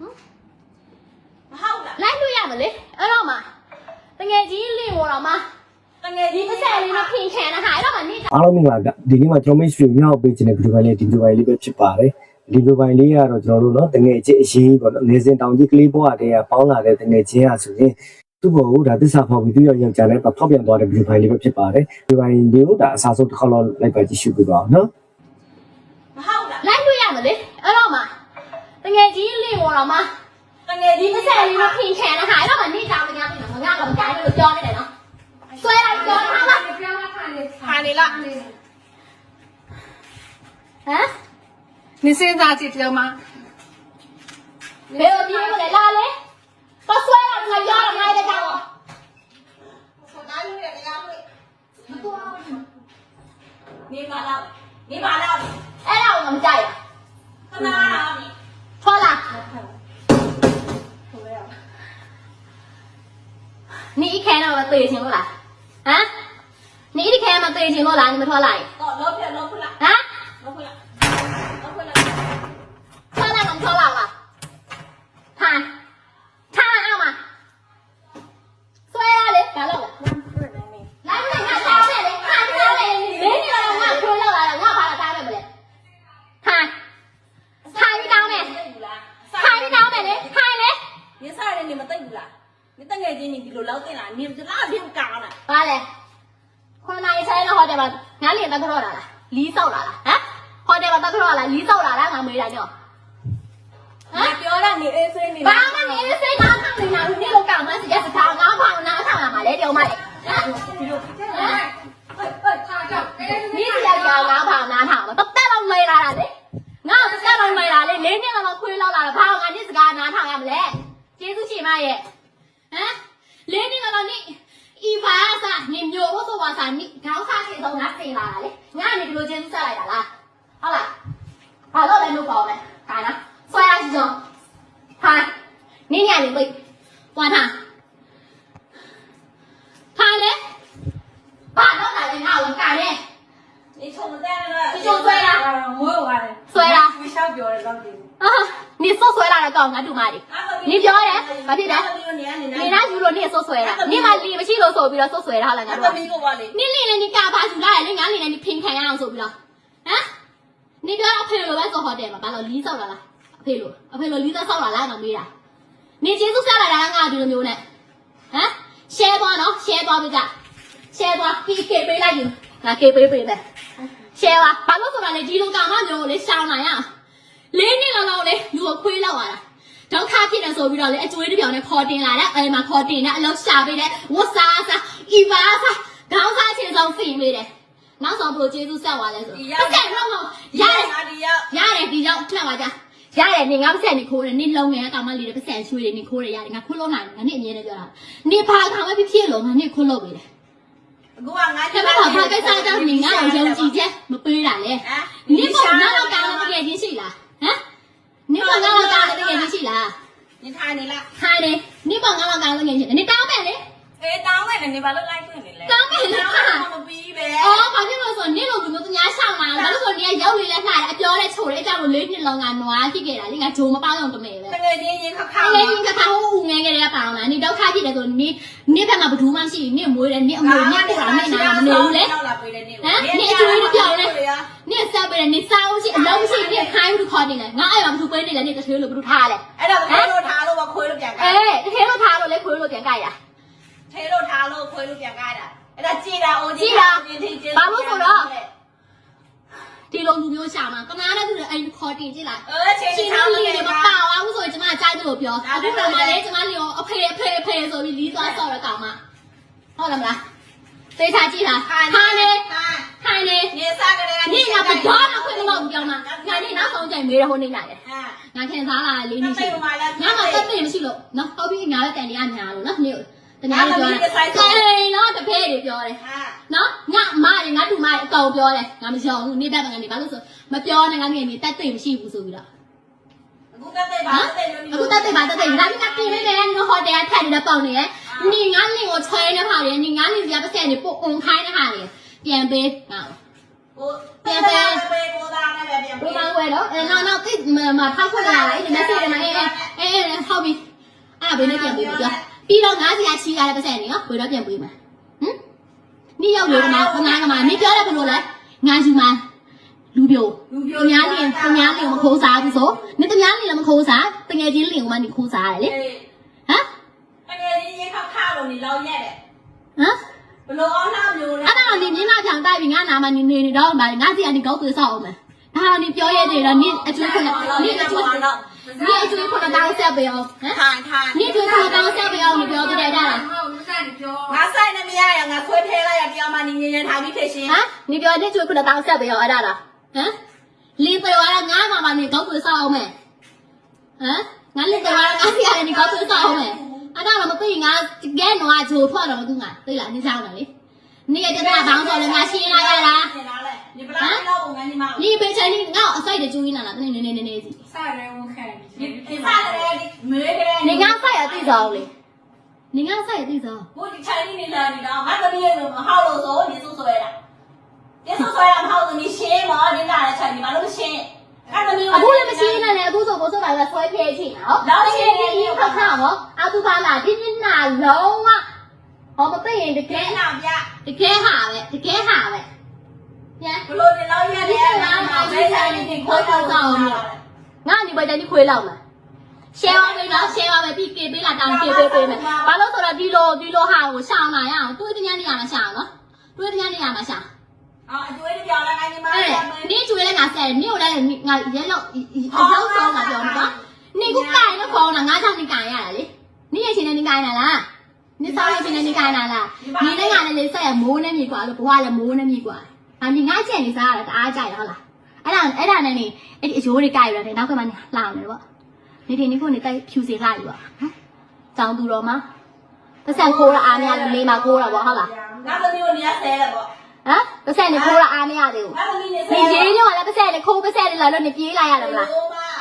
မဟုတ်လားလိုက်လို့ရမလဲအဲ့တော့မှတငယ်ကြီးလင့်ပေါ်တော့မှတကယ်ဒီကြီးတစ်ဆက်လေးတော့ပြင်ခံတာဟာအဲ့တော့မှနေအားလုံးမင်္ဂလာဒီနေ့မှာကျွန်တော် Miss View မြောက်ပေးခြင်းတဲ့ဗီဒီယိုပိုင်းလေးဒီဗီဒီယိုပိုင်းလေးပဲဖြစ်ပါတယ်ဒီဗီဒီယိုပိုင်းလေးကတော့ကျွန်တော်တို့နော်တငယ်ချင်းအရေးပေါ့နော်နေစဉ်တောင်ကြီးကလေးဘွားတည်းကပေါင်းလာတဲ့တငယ်ချင်းอ่ะဆိုရင်သူ့ဘောကိုဒါသစ္စာဖောက်ပြီးသူ့ရောက်ယောက်ျားနဲ့ဖောက်ပြန်သွားတဲ့ဗီဒီယိုပိုင်းလေးပဲဖြစ်ပါတယ်ဗီဒီယိုပိုင်းလေးကိုဒါအစားဆုံးတစ်ခေါက်လောက်လိုက်ပါကြည့်ရှုပေးပါအောင်နော်မဟုတ်လားလိုက်လို့ရမလဲအဲ့တော့မှ တငယ်ကြီးလင့်ပေါ်တော့မှ တကယ် ဒီ ကြီး တစ်ဆက်လေးတော့ပြင်ခံတာဟာအဲ့တော့မှနေတောင်မညာပြင်တော့ငါကမကြိုက်လို့ပြောနေတယ်နော်ဆွဲလိုက်ပြောတာဟာဟမ် ခါနေလား 你现在几条吗？ ဘယ်လိုပြေးမလဲလာလေတော့ဆွဲလိုက်ငါပြောတာငါလည်းကြောက်တော့ နေပါလားနေပါလား အဲ့ဒါကိုမကြိုက် ခဏလား ထွက်လာ你 พ่อหลับนี่อีแคนเอามาตีชิงโลละฮะ นี่อีแคนมาตีชิงโลละนี่ม่าอเริ่ နေမသိဘူးလားနေတငယ်ချင်းနေဒီလိုလောက်တင်လားနေလားဒီကောင်လားဘာလဲခုနကဆိုင်တော့ဟိုတယ်မှာငါလင်းတက်ကြောတာလားလီးဆောက်လာလားဟမ်ဟိုတယ်မှာတက်ကြောလားလီးဆောက်လာလားငါမေးတာညော့ဟမ်ပြောတာနေအေးဆေးနေဘာမှနေအေးဆေးငါခံနေတာဘူးနေလို့ကောင်မစကြစထားငါဖောင်နာဆောင်လာမှာလေပြောမလေးဟမ်ဒီလိုဟမ်ဟဲ့ဟဲ့ထားကြောက်အေးနေရကြောင်ငါဖောင်နာထောင်မတက်တက်တော့လဲလာတာလေငါ့ကိုတက်တက်တော့လဲလာလေလေးနှစ်လောက်ခွေးလောက်လာတာဘာငါညစ်စကားနာထောင်ရမလဲ maye ha leni ngala ni iva sa ni myo bo so wa sa ni gao sa ke dong na sei la le nga ni di lo chen sa lai da la ha la ba lo lai lo pa le ka na swa ya ji jong ha ni ni ni wei wa ta ha le ba lo lai de nga lo ka le 你冲我在那个，你冲对了，没有啊的，对了，不想表了，老弟。啊，你说对了，告诉俺舅妈的。 ကြီးနေပြောတယ်ဘာဖြစ်လဲနေနေနေနာယူလို့နေစောဆွဲတာနေကလီမရှိလို့ဆိုပြီးတော့စောဆွဲတာဟာလားငါငါတို့သမီးကိုပါလေနင်းနေနေနေကာပါယူလာရလေငါနေနေနေဖင်ခံရအောင်ဆိုပြီးတော့ဟမ်နေပြောအဖေလိုပဲဆိုဟိုတယ်မှာဘာလို့လီးဆောက်လာလားအဖေလိုအဖေလိုလီးသားဆောက်လာလားငါမေးတာနေကျေးဇူးဆက်လာတာငါဒီလိုမျိုးနဲ့ဟမ် share သွားနော် share သွားပြကြ share သွား PK ပေးလိုက်ယူငါ K ပေးပေးမယ် share ပါဘာလို့ဆိုတာလဲဒီလိုကောင်မမျိုးကိုလေရှောင်းနိုင်ရလေးနှစ်လောက်လောက်လေလူကိုခွေးလောက်လာတာ ဒုက္ခဖြစ်တယ်ဆိုပြီးတော့လေအကျွေးတစ်ပြောင်နဲ့ခေါ်တင်လာတဲ့အဲမှာခေါ်တင်တဲ့အလောက်ရှာပေးတဲ့ဝတ်စားစားအီပါစားခေါင်းစားချင်းဆောင်ဖိပေးတယ်နောက်ဆုံးဘလို့ကျေးဇူးဆက်သွားလဲဆိုပတ်ဆက်တော့မဟုတ်ရတယ်ငါဒီရောက်ရတယ်ဒီရောက်ထွက်သွားကြရတယ်နေငါပတ်ဆက်နေခိုးတယ်နေလုံးငယ်ကောင်မလေးတွေပတ်ဆက်ချွေးတယ်နေခိုးတယ်ရတယ်ငါခွလို့နိုင်ငါနေအမြဲတမ်းပြောတာနေဘာကောင်ပဲဖြစ်ဖြစ်လို့ငါနေခွလို့ပေးတယ်အခုကငါဒါပေမဲ့ဘာကိစ္စကြောင့်နေငါ့ကိုယုံကြည်ချက်မပေးတာလဲဟမ်နင်ကနောက်တော့ကောင်းတဲ့တကယ်ချင်းရှိလားဟမ်နင်ကနောက်တော့ ကောင်းတဲ့တကယ်ချင်းရှိလားနေထိုင်နေလားခိုင်းလေနင်ကနောက်တော့ကောင်းတဲ့တကယ်ချင်းနင်တောင်းမယ်လေအေးတောင်းမယ်နေဘာလို့လိုက်ခွင့်နေလဲမပြီးပဲအော်ဘာဖြစ်လို့ဆိုနင်လိုလူမျိုးသူများရှောင်းလာဘာလို့ဆိုနင်ကရောက်လေလဲလှတယ်အပြောနဲ့ချိုတယ်အကြောင်းလို့လေးနှစ်လုံးကနွားဖြစ်ခဲ့တာလေငါဂျိုမပေါအောင်တမဲပဲတကယ်ချင်းရင်ခါခါအဲ့လေရင်ကထားဦး ဒုက္ခဖြစ်တယ်ဆိုနင်နင်ဘက်မှာဘယ်သူမှမရှိဘူးနင်မွေးတယ်နင်အမွေနင်ပို့တာနင်နာမနေဘူးလေရောက်လာပေးတယ်နေဟမ်နင်အကျွေးတစ်ပြောင်းလဲနင်ဆက်ပေးတယ်နင်စားဦးရှိအလုံးရှိနင်ခိုင်းဘူးခေါ်နေလဲငါအဲ့မှာဘယ်သူပေးနေလဲနင်တထွေးလို့ဘယ်သူထားလဲအဲ့တော့ထဲလို့ထားလို့ခွေးလို့ပြန်ကြအေးတကယ်လို့ထားလို့လေခွေးလို့ပြန်ကြိုက်တာထဲလို့ထားလို့ခွေးလို့ပြန်ကြတာအဲ့ဒါကြည်တာအိုး ဒီလိုလူမျိုးရှာမှာကနာနဲ့သူလည်းအိမ်ခေါ်တင်ကြည့်လိုက် เออချင်း ရှင် ချောင်း တို့ လေး လေး တွေ တွေ မ မ ပါ ပါဘူးဆိုရင်ကျမကြိုက်တယ်လို့ပြောအခုတော့မှလေကျမလေးရောအဖေအဖေအဖေဆိုပြီးလီးသွားဆော့ရကောင်မဟုတ်လားမလားသေချာကြည့်လားဟာနေ ဟာ ဟာနေ နေစားကြတယ် နေ့ကဘတော်မှခွင့်မလို့ပြောမှာငါနေ့နောက်ဆုံးချိန်မေးရဟိုနေလိုက်တယ် ဟာ ငါခင်စားလာလေးနေရှိ တက်ပါလား ငါမှတက်တယ်မရှိလို့နော်ဟုတ်ပြီငါလည်းတန်တရားညာလို့နော်နေ့ တညာလေးပြောတယ်ဆိုင်နော်တဖဲတွေပြောတယ်ဟာနော်ငါမရငါတူမရအကောင်ပြောတယ်ငါမယုံဘူးနေတတ်မှာငါနေဘာလို့ဆိုမပြောနဲ့ငါငယ်နေတက်သိမရှိဘူးဆိုပြီးတော့အခုတက်တယ်ပါတက်လို့အခုတက်သိပါတက်သိဒါပေမဲ့ပြင်နေတယ်နော်ဟိုတယ်ထက်နေတဲ့ပေါင်နေရနေငါလင်ကိုချွဲနေပါလေနေငါလင်စရာပတ်စံနေပို့အုံခိုင်းနေဟာလေပြန်ပေးငါကိုပြန်ပြန်ပေးကိုသားနဲ့ပဲပြန်ဘုပေးမဝဲတော့အဲနောက်နောက်တိမမဖောက်ခွက်လာလိုက်ဒီမက်ဆေ့ချ်မှာအဲအဲဘယ်နဲ့ပြန်ပေးမပြော ပြီးတော့ငါးစီကချီရတဲ့ပတ်စံနေရောဘယ်တော့ပြန်ပေးမှာဟမ်နေရောက်လို့ကမှခဏကမှနေပြောတယ်ဘယ်လိုလဲငါယူမှာလူပြိုလူပြိုများလင်သူများလင်မခိုးစားဘူးဆိုနေတများလင်လည်းမခိုးစားတငယ်ချင်းလင်ကမှနေခိုးစားရတယ်လေဟမ်တကယ်ကြီးရေခါခါလို့နေလောက်ရက်တယ်ဟမ်ဘလို့အောင်နှောက်မျိုးလဲအဲ့ဒါတော့နေမျက်နှာဖြောင်တိုက်ပြီးငါနာမနေနေနေတော့ငါငါစီကနေကောက်သွေးဆောက်အောင်မယ်ဒါတော့နေပြောရသေးတယ်နေအကျွေးခွနဲ့နေအကျွေးနေအကျွေးခွနဲ့ တောင်းဆက်ပေးအောင်ဟမ်ထိုင်ထိုင်နေကျွေးခွနဲ့တောင်းဆက်ပေးအောင်နေပြောသေးတယ်ဒါလားမဟုတ်ဘူးစားနေပြောငါဆိုင်နေမရရငါခွဲထဲလိုက်ရပြောမှနေငင်းငင်းထားပြီးဖြစ်ရှင်ဟမ်နေပြောနေကျွေးခွနဲ့တောင်းဆက်ပေးအောင်အဲ့ဒါလားဟမ်လင်းပြောရငါမှမနေကောက်သွေးဆောက်အောင်မယ်ဟမ်ငါလင်းပြောရငါစီကနေကောက်သွေးဆောက်အောင်မယ်အဲ့ဒါတော့မသိငါ 你也跟他绑走了吗？心啊呀啦！你不拉老公啊你妈？你别猜你，我塞的注意哪了？那那那那那是？塞的我看，你你塞的你没的。你刚塞也对着嘞，你刚塞也对着。我你猜你你哪里的？俺这里有好啰嗦，你说说的。你说说的好子，你信吗？你哪来猜？你妈都不信。俺这里有。俺不那么信了嘞，俺不说不说白了，说一撇清了。老信你你看看我，俺不怕啦，今天那龙啊。 ဟောမပိတ်ရင်တကယ်လာဗျတကယ်ဟာပဲတကယ်ဟာပဲညာဘလို့ဒီလောက်ရတယ်ငါမဲဆိုင်နေခွေးတော့တော့ငါဒီဘက်တန်းဒီခွေးလောက်မှာ share ပါမယ်နော် share ပါမယ်ပြီးကေပေးလာတောင်းကေပေးပေးမယ်ဘာလို့ဆိုတော့ဒီလိုဒီလိုဟာကိုရှောင်းလာရအောင်တွေးတ냐နေရမှာရှောင်းနော်တွေးတ냐နေရမှာရှောင်းအော်အကျွေးပြောင်းလာနိုင်မှာနေကျွေးလဲငါဆက်နေကိုလည်းငါရဲလောက်အရောက်ဆုံးငါပြောမှာနော်နေကိုကိုင်လို့ခေါ်တာငါကြောင့်နေကိုင်ရတာလေနေရရှင်နေနေကိုင်တာလား နေစားရခြင်းနဲ့နေခိုင်းတာလားနေနဲ့ငါနဲ့လေဆက်ရမိုးနဲ့မြည်กว่าလို့ဘဝလည်းမိုးနဲ့မြည်กว่าအာဒီငါချက်နေစားရတာတအားကြရဟုတ်လားအဲ့ဒါအဲ့ဒါနဲ့နေအဲ့ဒီအရိုးတွေကြိုက်ရတယ်နောက်ကမှလှောင်တယ်ပေါ့နေတင်နေကိုနေတိုက်ဖြူစီလှယူပါဟမ်တောင်သူတော်မှာပတ်စံခိုးရအားမရလို့နေမှာခိုးတာပေါ့ဟုတ်လားငါသမီးကိုနေရဆဲတယ်ပေါ့ဟမ်ပတ်စံနေခိုးရအားမရသေးဘူးငါသမီးနေဆဲနေရေးညောလားပတ်စံနေခိုးပတ်စံနေလာလို့နေပြေးလာရတော့လား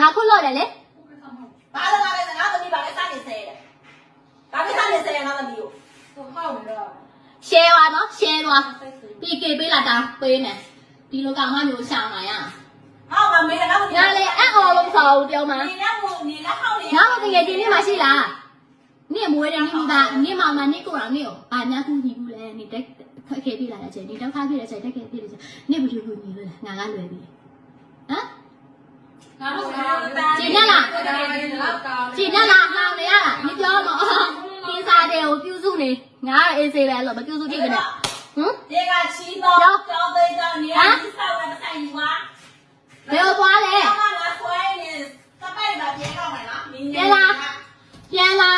ငါခွတ်လို့တယ်လေဘာလို့ငါလဲငါ share ပါနော် share သွားပြီးကေပေးလာတာပေးမယ်ဒီလိုကောင်မမျိုးရှောင်းလာရဟောငါမေးတယ်ငါသမီးငါလေအံ့အော်လို့ဆောက်ပြောမှာနေရမို့နေရဟောင်းနေငါမတကယ်ချင်းနေမှာရှိလားနေမွေးတယ်နေမိသားနေမောင်မနေကိုတော်နေရောအာညာကူညီဘူးလေနေတက်ခက်ခဲပြလာတဲ့ချိန်နေတော့ခါပြတဲ့ချိန်တက်ခဲပြတဲ့ချိန်နေဘူးကူညီလို့ငါကလွယ်ပြီဟမ်ငါတို့ကကျင်းရလားလောက်ကောင်းကျင်းရလားဟောင်းနေရလားနေပြောမပြင်းစားတယ်ကိုပြုစုနေ ငါအေးစေးပဲလို့မပြုစုကြည့်ကြနဲ့ဟမ်ဒီကချီတော့ကြောင်းသေးတော့နေရဒီဆောက်တဲ့ဆိုင်ယူပါဘယ်လိုသွားလဲငါငါဆွဲနေစပိုက်ပါပြေတော့မယ်နော်ပြန်လာ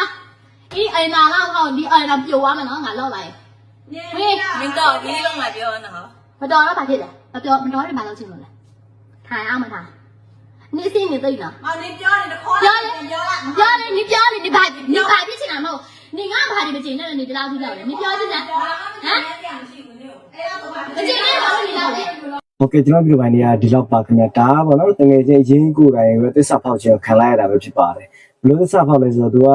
အေးအိမ်နာလောက်ဟောဒီအိမ်နာပြိုသွားမယ်နော်ငါလောက်လိုက်မင်းတော့ဒီလုံးမှာပြောနော်မတော်တော့ဘာဖြစ်လဲမပြောမတော်တယ်ဘာလို့ချင်လို့လဲထိုင်အောင်မထိုင်နေစင်းနေသိလားမောင်နေပြောနေတခေါ်ပြောလေပြောလိုက်ပြောလေနေပြောလေနေဘာနေဘာဖြစ်ချင်တာမဟုတ် နေငါဘာဒီမချင်နဲ့နေတလားကြည့်လိုက်လေနေပြောချင်တာဟမ် မရှိဘူးလေအဲ့တော့ဘာ မချင်နဲ့တော့နေလောက်လေ โอเคကျွန်တော်ဗီဒီယိုပိုင်းလေးကဒီလောက်ပါခင်ဗျာဒါကပေါ့နော်တကယ်ချင်းရင်းကိုယ်တိုင်ပဲသစ္စာဖောက်ခြင်းကိုခံလိုက်ရတာပဲဖြစ်ပါတယ်ဘယ်လိုသစ္စာဖောက်လဲဆိုတော့ तू က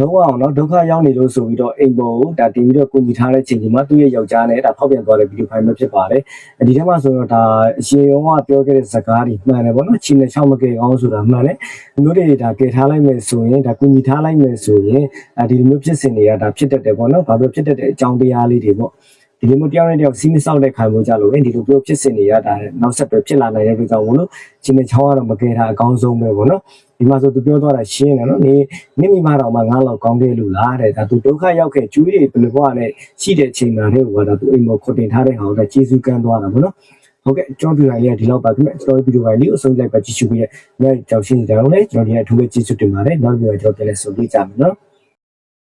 လုံးဝအောင်နော်ဒုက္ခရောက်နေလို့ဆိုပြီးတော့အိမ်ပေါ်ကိုဒါတင်ပြီးတော့ကိုကြီးထားတဲ့ချိန်ကြီးမှာသူ့ရဲ့ယောက်ျားနဲ့ဒါဖောက်ပြန်သွားတဲ့ဗီဒီယိုဖိုင်ပဲဖြစ်ပါတယ်ဒီထဲမှာဆိုတော့ဒါအရှင်ရောကပြောခဲ့တဲ့စကားတွေမှန်တယ်ပေါ့နော်ချင်းနဲ့ချောင်းမကဲအောင်ဆိုတာမှန်တယ်မျိုးတွေဒါကယ်ထားလိုက်မယ်ဆိုရင်ဒါကိုကြီးထားလိုက်မယ်ဆိုရင်အဲဒီလိုမျိုးဖြစ်စဉ်တွေကဒါဖြစ်တတ်တယ်ပေါ့နော်ဘာလို့ဖြစ်တတ်တဲ့အကြောင်းတရားလေးတွေပေါ့ ဒီလိုမျိုးတယောက်နဲ့တယောက်စီးမဆောက်တဲ့ခံလို့ကြလို့ပဲဒီလိုပြောဖြစ်စင်နေရတာနောက်ဆက်တွဲဖြစ်လာနိုင်တဲ့အတွက်ကြောင့်မလို့ချင်းနဲ့ချောင်းကတော့မကယ်တာအကောင်းဆုံးပဲပေါ့နော်ဒီမှာဆိုသူပြောသွားတာရှင်းတယ်နော်နေနေမိမတော်မှငါးလောက်ကောင်းခဲ့လို့လားတဲ့ဒါသူဒုက္ခရောက်ခဲ့ကျွေးတွေဘယ်လိုဘဝနဲ့ရှိတဲ့ချိန်မှာတဲ့ဟိုကတော့သူအိမ်မော်ခွတ်တင်ထားတဲ့ဟာကိုကျေးဇူးကမ်းသွားတာပေါ့နော်ဟုတ်ကဲ့ကျွန်တော်ဒီလိုလေးကဒီလောက်ပါခင်ဗျကျွန်တော်ဗီဒီယိုပိုင်းလေးကိုအဆုံးလိုက်ပါကြည့်ရှုပြီးရညကြောက်ရှင်းကြအောင်လေကျွန်တော်ဒီကအထူးပဲကျေးဇူးတင်ပါတယ်နောက်ပြီးတော့ကျွန်တော်ပြန်လဲဆုံတွေ့ကြမယ်နော်